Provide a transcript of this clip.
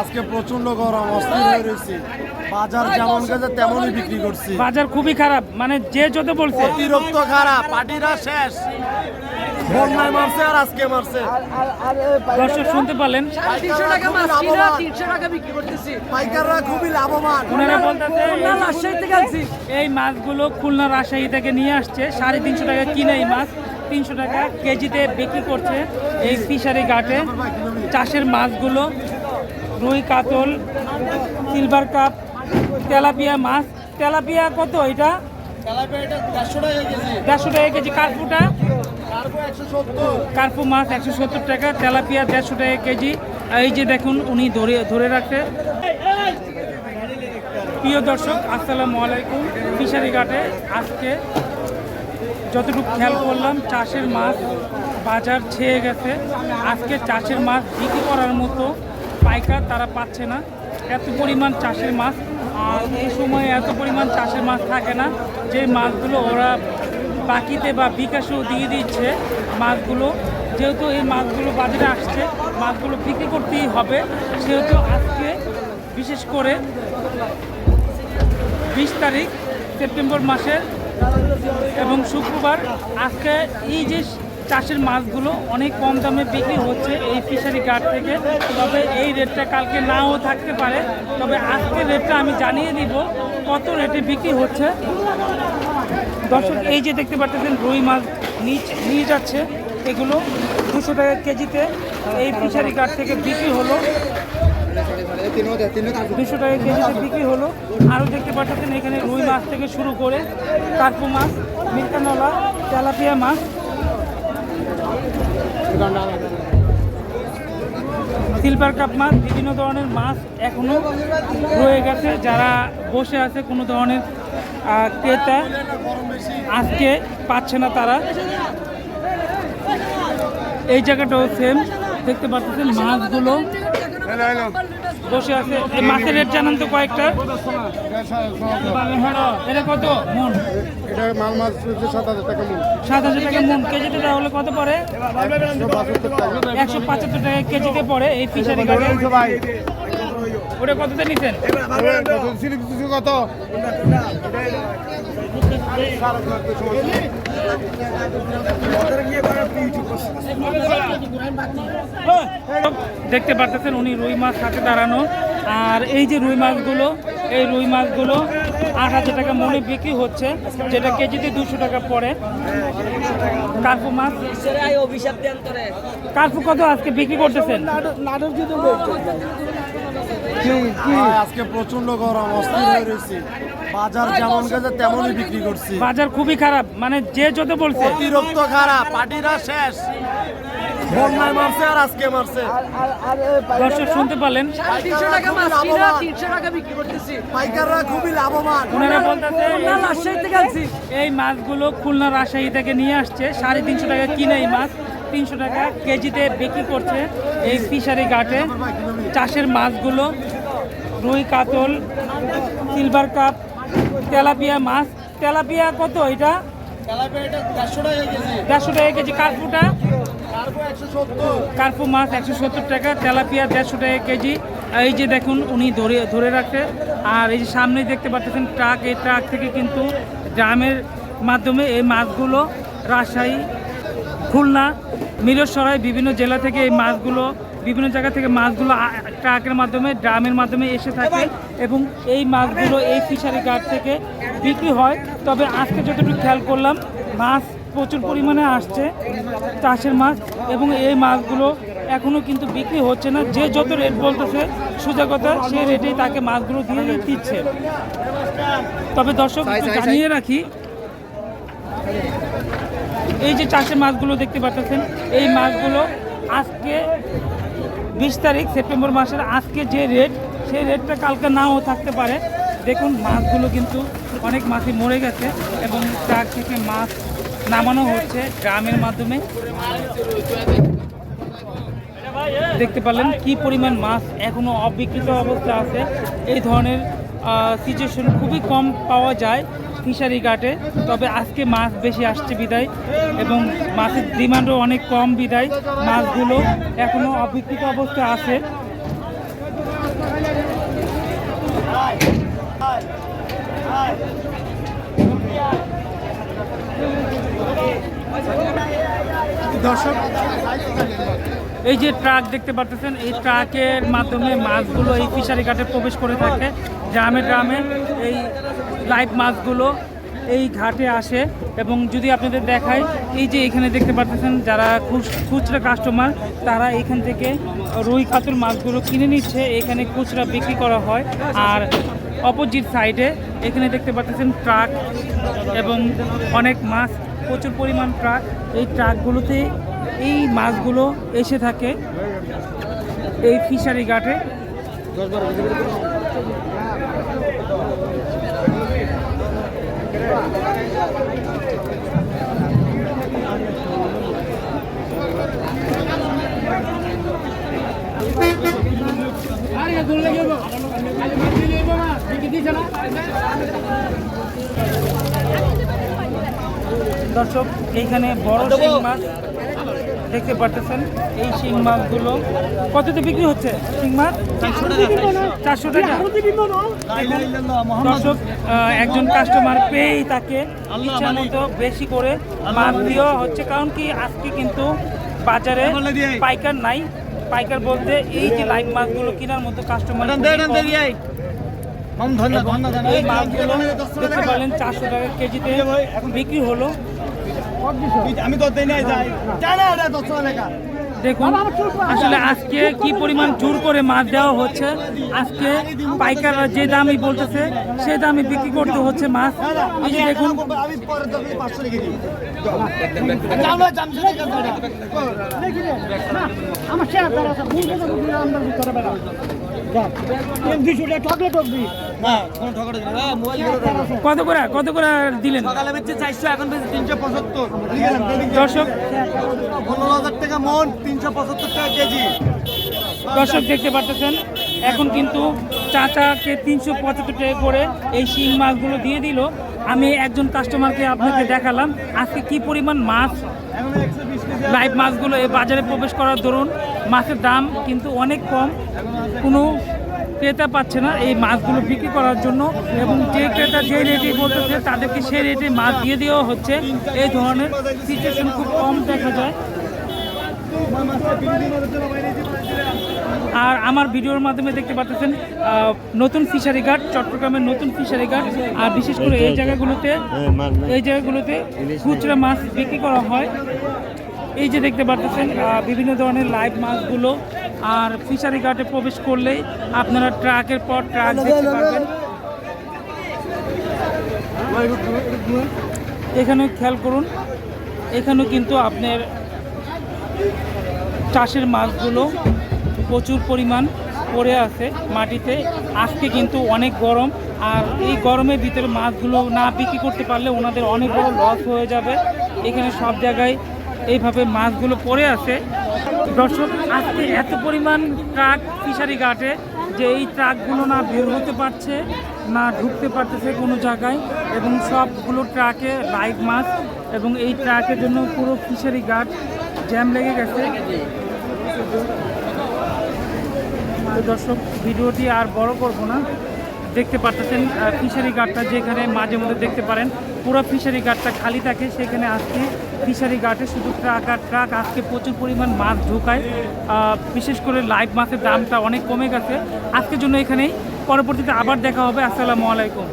আজকে প্রচণ্ড গরম অস্থির হয়ে রয়েছি। বাজার যেমন গেছে তেমনই বিক্রি করছি। বাজার খুবই খারাপ মানে যে যত বলছে। অতিরিক্ত খারাপ পার্টিরা শেষ। বন্যায় মারছে আর আজকে মারছে। দর্শক শুনতে পারলেন। পাইকাররা খুবই লাভবান। ওনারা বলতেছে রাজশাহী থেকে আনছি। এই মাছগুলো খুলনা রাজশাহী থেকে নিয়ে আসছে। সাড়ে তিনশো টাকা কিনে এই মাছ। তিনশো টাকা কেজিতে বিক্রি করছে এই ফিশারি ঘাটে। চাষের মাছগুলো রুই কাতল সিলভার কাপ তেলাপিয়া মাছ। তেলাপিয়া কত এটা? দেড়শো টাকা কেজি। কার্পুটা কার্পু মাছ একশো সত্তর টাকা তেলাপিয়া দেড়শো টাকা কেজি। এই যে দেখুন উনি ধরে ধরে রাখছে। প্রিয় দর্শক আসসালামু আলাইকুম। ফিশারি ঘাটে আজকে যতটুকু খেয়াল করলাম চাষের মাছ বাজার ছেয়ে গেছে। আজকে চাষের মাছ বিক্রি করার মতো পাইকার তারা পাচ্ছে না। এত পরিমাণ চাষের মাছ, আর এই সময় এত পরিমাণ চাষের মাছ থাকে না। যে মাছগুলো ওরা বাকিতে বা বিকাশেও দিয়ে দিচ্ছে মাছগুলো। যেহেতু এই মাছগুলো বাজারে আসছে, মাছগুলো বিক্রি করতেই হবে। সেহেতু আজকে বিশেষ করে বিশ তারিখ সেপ্টেম্বর মাসের এবং শুক্রবার আজকে এই যে চাষের মাছগুলো অনেক কম দামে বিক্রি হচ্ছে এই ফিশারি ঘাট থেকে। তবে এই রেটটা কালকে নাও থাকতে পারে। তবে আজকে রেটটা আমি জানিয়ে দিব কত রেটে বিক্রি হচ্ছে। দর্শক, এই যে দেখতে পাচ্ছেন রুই মাছ নিচ নিয়ে যাচ্ছে। এগুলো দুশো টাকা কেজিতে এই ফিশারি ঘাট থেকে বিক্রি হলো। দুশো টাকা কেজিতে বিক্রি হলো। আরও দেখতে পাচ্ছেন এখানে রুই মাছ থেকে শুরু করে কার্পু মাছ মিল্কানলা তেলাপিয়া মাছ সিলভার কাপ মাছ, বিভিন্ন ধরনের মাছ এখনও রয়ে গেছে। যারা বসে আছে কোনো ধরনের ক্রেতা আজকে পাচ্ছে না তারা। এই জায়গাটাও সেম দেখতে পাচ্ছেন মাছগুলো। বসে আছে। এই মাছের রেট জানান তো কয়েকটা? এটা কত? মন। এটা মাল মাছ সাত হাজার টাকা মন। সাত হাজার টাকা মন কেজিতে তাহলে কত পড়ে? একশো পঁচাত্তর টাকা কেজিতে পড়ে এই ফিশারি গাড়ি ওটা কততে নিচ্ছেন কত? দেখতে পাচ্ছেন উনি রুই মাছ হাতে দাঁড়ানো। আর এই যে রুই মাছগুলো এই রুই মাছগুলো আট হাজার টাকা মনে বিক্রি হচ্ছে যেটা কেজিতে দুশো টাকা পড়ে। কার্পু মাছ। কার্পু কত আজকে বিক্রি করতেছেন? আজকে প্রচণ্ড গরম অস্থির হয়ে রয়েছি। বাজার যেমন গেছে তেমনই বিক্রি করছি। বাজার খুবই খারাপ মানে যে যত বলছে। অতিরিক্ত খারাপ পার্টিরা শেষ। বন্যায় মারছে আর আজকে মারছে। দর্শক শুনতে পারলেন? পাইকাররা খুবই লাভবান। ওনারা বলতেছে রাজশাহী থেকে আনছি। এই মাছগুলো খুলনা রাজশাহী থেকে নিয়ে আসছে। সাড়ে তিনশো টাকা কিনে এই মাছ। তিনশো টাকা কেজিতে বিক্রি করছে এই ফিশারি ঘাটে। চাষের মাছগুলো রুই কাতল সিলভার কাপ তেলাপিয়া মাছ। তেলাপিয়া কত এটা? দেড়শো টাকা কেজি। কার্পুটা? কার্পু মাছ একশো সত্তর টাকা তেলাপিয়া দেড়শো টাকা কেজি। এই যে দেখুন উনি ধরে ধরে রাখছে। আর এই যে সামনে দেখতে পাচ্ছেন ট্রাক এই ট্রাক থেকে কিন্তু ড্রামের মাধ্যমে এই মাছগুলো রাজশাহী খুলনা মিরসরাই বিভিন্ন জেলা থেকে এই মাছগুলো বিভিন্ন জায়গা থেকে মাছগুলো ট্রাকের মাধ্যমে ড্রামের মাধ্যমে এসে থাকে এবং এই মাছগুলো এই ফিশারি ঘাট থেকে বিক্রি হয়। তবে আজকে যতটুকু খেয়াল করলাম মাছ প্রচুর পরিমাণে আসছে চাষের মাছ এবং এই মাছগুলো এখনও কিন্তু বিক্রি হচ্ছে না। যে যত রেট বলতেছে সোজা কথা সেই রেটেই তাকে মাছগুলো দিয়ে দিচ্ছে। তবে দর্শক জানিয়ে রাখি এই যে চাষের মাছগুলো দেখতে পাচ্ছেন এই মাছগুলো আজকে বিশ তারিখ সেপ্টেম্বর মাসের আজকে যে রেট, সেই রেটটা কালকে নাও থাকতে পারে। দেখুন, মাছগুলো কিন্তু অনেক মাছই মরে গেছে এবং ট্রাক থেকে মাছ নামানো হচ্ছে গ্রামের মাধ্যমে। দেখতে পারলেন কি পরিমাণ মাছ এখনও অবিকৃত অবস্থা আছে। এই ধরনের সিচুয়েশন খুবই কম পাওয়া যায় ফিশারি ঘাটে। তবে আজকে মাছ বেশি আসছে বিদায় এবং মাছের ডিমান্ডও অনেক কম বিদায়। মাছগুলো এখনও অবিকৃত অবস্থায় আছে। দর্শক এই যে ট্রাক দেখতে পাচ্ছেন এই ট্রাকের মাধ্যমে মাছগুলো এই ফিশারি ঘাটে প্রবেশ করে থাকে। গ্রামে গ্রামে এই লাইভ মাছগুলো এই ঘাটে আসে এবং যদি আপনাদের দেখায় এই যে এখানে দেখতে পাচ্ছেন যারা খুচ- খুচরা কাস্টমার তারা এখান থেকে রুই কাতল মাছগুলো কিনে নিচ্ছে, এখানে খুচরা বিক্রি করা হয়। আর অপোজিট সাইডে এখানে দেখতে পাচ্ছেন ট্রাক এবং অনেক মাছ, প্রচুর পরিমাণ ট্রাক এই ট্রাকগুলোতে এই মাছগুলো এসে থাকে এই ফিশারি ঘাটে। দর্শক এইখানে বড় মাছ দেখতে পারতেছেন এই শিং মাছগুলো। কততে বিক্রি হচ্ছে শিং মাছ? চারশো টাকা দর্শক একজন কাস্টমার পেয়েই তাকে ইচ্ছা মতো বেশি করে মাছ দেওয়া হচ্ছে। কারণ কি আজকে কিন্তু বাজারে পাইকার নাই। পাইকার বলতে এই যে লাইভ মাছগুলো কেনার মতো কাস্টমার এই মাছগুলো দেখতে পারলেন চারশো টাকা কেজিতে বিক্রি হলো। আমি তো দেই নাই যাই। জানা এটা দশ টাকা দেখুন আসলে আজকে কি পরিমাণ জোর করে মাছ দেওয়া হচ্ছে? আজকে পাইকাররা যে দামই বলতেছে সে দামে বিক্রি করতে হচ্ছে মাছ। এই যে দেখুন। আমার কত করে কত করে দিলেন? সকালে বেচছে চারশো এখন বেচছে তিনশো পঁচাত্তর। দর্শক? পনেরো হাজার টাকা মন তিনশো পঁচাত্তর টাকা কেজি। দর্শক দেখতে পাচ্ছেন এখন কিন্তু চাচাকে তিনশো পঁচাত্তর টাকা করে এই শিং মাছগুলো দিয়ে দিল। আমি একজন কাস্টমারকে আপনাকে দেখালাম আজকে কি পরিমাণ মাছ? লাইভ মাছগুলো এই বাজারে প্রবেশ করার দরুন মাছের দাম কিন্তু অনেক কম। কোনো ক্রেতা পাচ্ছে না এই মাছগুলো বিক্রি করার জন্য এবং যে ক্রেতা যে রেটে বলতেছে তাদেরকে সেই রেটে মাছ দিয়ে দেওয়া হচ্ছে। এই ধরনের সিচুয়েশন খুব কম দেখা যায়। আর আমার ভিডিওর মাধ্যমে দেখতে পাচ্ছেন নতুন ফিশারি ঘাট চট্টগ্রামের নতুন ফিশারি ঘাট আর বিশেষ করে এই জায়গাগুলোতে এই জায়গাগুলোতে খুচরা মাছ বিক্রি করা হয়। এই যে দেখতে পাচ্ছেন বিভিন্ন ধরনের লাইভ মাছগুলো আর ফিশারি ঘাটে প্রবেশ করলেই আপনারা ট্রাকের পর ট্রাক দেখতে পারবেন। এখানে খেয়াল করুন, এখানেও কিন্তু আপনার চাষের মাছগুলো প্রচুর পরিমাণ পড়ে আছে মাটিতে। আজকে কিন্তু অনেক গরম, আর এই গরমের ভিতরে মাছগুলো না বিক্রি করতে পারলে ওনাদের অনেক বড় লস হয়ে যাবে। এখানে সব জায়গায় এইভাবে মাছগুলো পড়ে আছে। দর্শক, আজকে এত পরিমাণ ট্রাক ফিশারি ঘাটে যে এই ট্রাকগুলো না বের হতে পারছে, না ঢুকতে পারতেছে কোনো জায়গায় এবং সবগুলো ট্রাকে লাইভ মাছ এবং এই ট্রাকের জন্য পুরো ফিশারি ঘাট জ্যাম লেগে গেছে। দর্শক, ভিডিওটি আর বড় করব না। দেখতে পারতেছেন ফিশারি গার্ডটা যেখানে মাঝে মধ্যে দেখতে পারেন। পুরো ফিশারি গার্ডটা খালি থাকে, সেখানে আজকে ফিশারি গার্ডে শুধু ট্রাক আর ট্রাক, আজকে প্রচুর পরিমাণ মাছ ঢোকায়। বিশেষ করে লাইভ মাছের দামটা অনেক কমে গেছে। আজকের জন্য এখানেই, পরবর্তীতে আবার দেখা হবে। আসসালামু আলাইকুম।